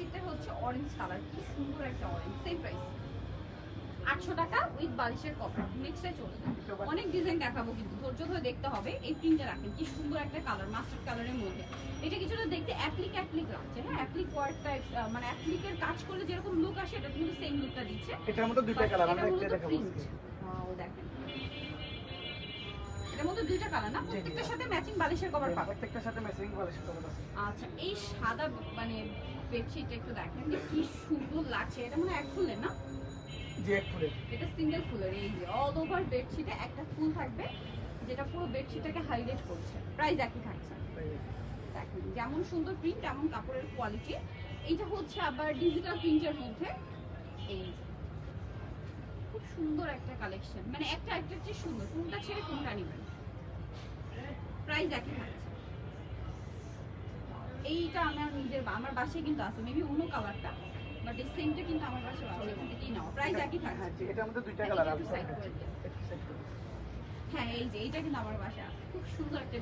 বেডশিটটা হচ্ছে orange colour কি সুন্দর একটা অরেঞ্জ সেম প্রাইস আটশো টাকা উইথ বালিশের কভার নেক্সটে চলে অনেক ডিজাইন দেখাবো কিন্তু ধৈর্য ধরে দেখতে হবে। এই প্রিন্টটা রাখেন কি সুন্দর একটা কালার মাস্টার্ড কালারের মধ্যে। এটা কিছুটা দেখতে অ্যাপ্লিক অ্যাপ্লিক লাগছে হ্যাঁ? অ্যাপ্লিক ওয়ার্কটা মানে অ্যাপ্লিকের কাজ করলে যেরকম লুক আসে এটা কিন্তু সেম লুকটা দিচ্ছে। এটার মধ্যে দুইটা কালার আমরা একটা দেখাবো। Wow, দেখেন। এটার মধ্যে দুইটা কালার না। প্রত্যেকটার সাথে ম্যাচিং বালিশের কভার প্রত্যেকটার সাথে ম্যাচিং করা আছে। আচ্ছা এই সাদা মানে বেডশিট একটু দেখেন কি সুন্দর লাগছে। এটা মানে এক ফুলের না? জি এক ফুলের। এটা সিঙ্গেল ফুলের এই যে অল ওভার বেডশিটে একটা ফুল থাকবে যেটা পুরো বেডশিটটাকে হাইলাইট করছে। প্রাইস একই থাকছে। দেখেন যেমন সুন্দর প্রিন্ট তেমন কাপড়ের কোয়ালিটি এইটা হচ্ছে আবার ডিজিটাল প্রিন্টের মধ্যে। এই খুব সুন্দর একটা কালেকশন মানে একটা একটা চেয়ে সুন্দর কোনটা ছেড়ে কোনটা নেবেন। প্রাইস একই থাকছে। এইটা আমার নিজের আমার বাসায় কিন্তু আছে মেবি অন্য কালারটা বাট এই সেমটা কিন্তু আমার বাসায় আছে এখান থেকেই নাও। প্রাইস একই থাকছে। হ্যাঁ এটার মধ্যে দুইটা কালার আছে। হ্যাঁ এই যে এইটা কিন্তু আমার বাসায় আছে। খুব সুন্দর একটা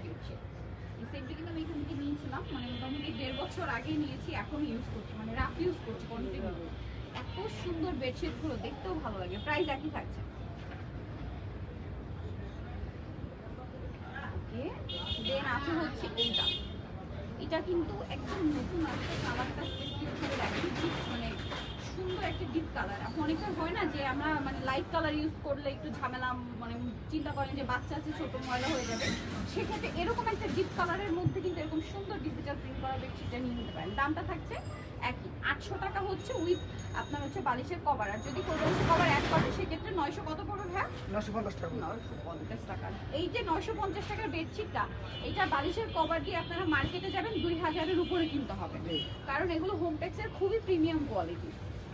এই কিন্তু আমি এখান থেকে নিয়েছিলাম মানে মোটামুটি দেড় বছর আগে নিয়েছি এখন ইউজ করছি মানে রাফ ইউজ করছি কন্টিনিউ সুন্দর বেডশিটগুলো দেখতেও ভালো লাগে। প্রাইস একই থাকছে। দেন এইটা। এটা কিন্তু একদম নতুন আসছে কালারটা মানে সুন্দর একটা ডিপ কালার এখন অনেকটা হয় না যে আমরা মানে লাইট কালার ইউজ করলে একটু ঝামেলা মানে চিন্তা করেন যে বাচ্চা আছে ছোট ময়লা হয়ে যাবে। সেক্ষেত্রে এরকম একটা ডিপ কালারের মধ্যে কিন্তু এরকম সুন্দর ডিজিটাল প্রিন্ট করা বেডশিটটা নিয়ে নিতে পারেন। দামটা থাকছে একই আটশো টাকা হচ্ছে উইথ আপনার হচ্ছে বালিশের কভার আর যদি কোরবানি কভার অ্যাড করেন সেক্ষেত্রে নয়শো কত পড়বে হ্যাঁ নশো পঞ্চাশ টাকা। নয়শো পঞ্চাশ টাকা। এই যে নয়শো পঞ্চাশ টাকার বেডশিটটা এটা বালিশের কভার দিয়ে আপনারা মার্কেটে যাবেন দুই হাজারের উপরে কিনতে হবে। কারণ এগুলো হোমটেক্সের খুবই প্রিমিয়াম কোয়ালিটি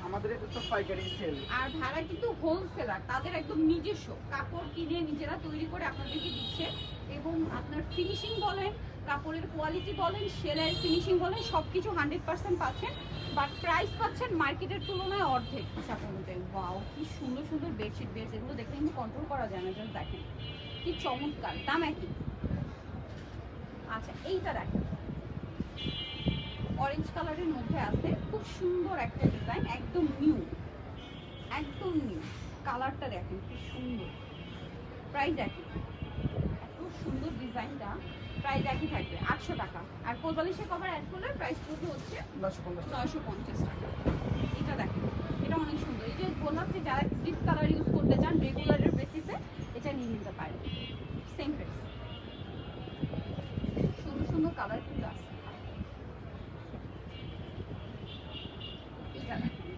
আমাদের এটা তো পাইকারি সেল আর ভাড়া কিন্তু হোলসেলার তাদের একদম নিজস্ব। কাপড় কিনে নিজেরা তৈরি করে আপনাদেরকে দিচ্ছে। এবং আপনার ফিনিশিং বলেন, কাপড়ের কোয়ালিটি বলেন সেলাই ফিনিশিং বলেন সব কিছু হান্ড্রেড পার্সেন্ট পাচ্ছেন। বাট প্রাইস পাচ্ছেন মার্কেটের তুলনায় অর্ধেক হিসাব অনুযায়ী। ওয়াও কি সুন্দর সুন্দর বেডশিট বেডস এগুলো দেখলে কিন্তু কন্ট্রোল করা যায় না জাস্ট দেখেন। কি চমৎকার, দাম একই। আচ্ছা এইটা দেখেন। অরেঞ্জ কালারের মধ্যে আছে। খুব সুন্দর একটা ডিজাইন একদম নিউ একদম নিউ কালারটা দেখেন কি সুন্দর। প্রাইস একই। এত সুন্দর ডিজাইনটা প্রাইস একই থাকবে আটশো টাকা। আর কোলবালিশের কভার অ্যাড করলে প্রাইস পড়বে হচ্ছে নয়শো পঞ্চাশ টাকা। এটা দেখেন এটা অনেক সুন্দর। এই যে বললাম যে যারা ডিপ কালার ইউজ করতে চান রেগুলারের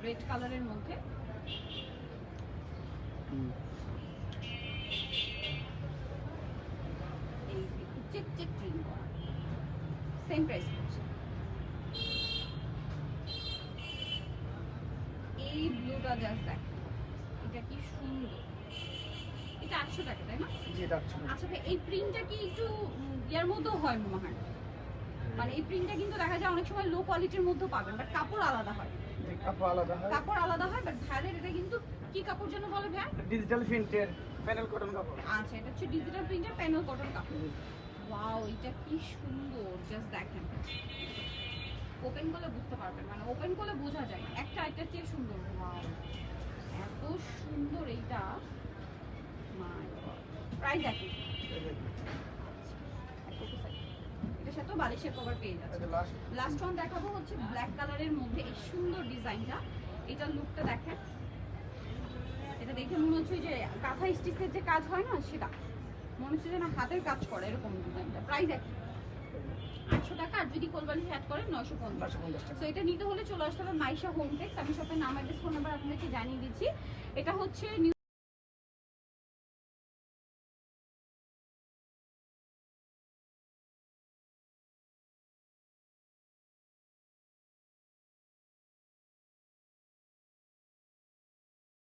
রেড কালারের মধ্যে। এই চেক চেক প্রিন্ট করা। সেম প্রাইস পড়ছে। এই ব্লুটা জাস্ট এটা কি সুন্দর। এটা টাকা তাই না? জি এটা। আচ্ছা এই প্রিন্টটা কি একটু ইয়ার হয় মনে এই প্রিন্টটা কিন্তু দেখা যায় অনেক সময় লো কোয়ালিটির মধ্যেও পাবেন বাট কাপড় আলাদা হয়। কাপড় আলাদা হয়। কাপড় আলাদা হয় বাট ভাইয়ের এটা কিন্তু কি কাপড় যেন বলে ভাই? ডিজিটাল প্রিন্টের প্যানেল কটন কাপড়। আচ্ছা এটা হচ্ছে ডিজিটাল প্রিন্টের প্যানেল কটন কাপড়। ওয়াও এটা কি সুন্দর জাস্ট দেখেন। ওপেন করলে বুঝতে পারবেন মানে ওপেন করলে বোঝা যায়। একটা একটা চেয়ে সুন্দর। ওয়াও এত সুন্দর এইটা। প্রাইস একই এটা সাথে বালিশের কভার পেয়ে যাচ্ছে। লাস্ট লাস্ট ওয়ান দেখাবো হচ্ছে ব্ল্যাক কালারের মধ্যে এই সুন্দর ডিজাইনটা এটার লুকটা দেখেন। এটা দেখে মনে হচ্ছে যে কাঁথা স্টিচের যে কাজ হয় না সেটা। মনে হচ্ছে যেন হাতের কাজ করে এরকম ডিজাইনটা প্রাইস একই। আটশো টাকা আর যদি কোলবালি অ্যাড করেন নশো পঞ্চাশ। তো এটা নিতে হলে চলে আসতে হবে মাইশা হোম টেক্স আমি শপের নাম অ্যাড্রেস ফোন নাম্বার আপনাদেরকে জানিয়ে দিচ্ছি। এটা হচ্ছে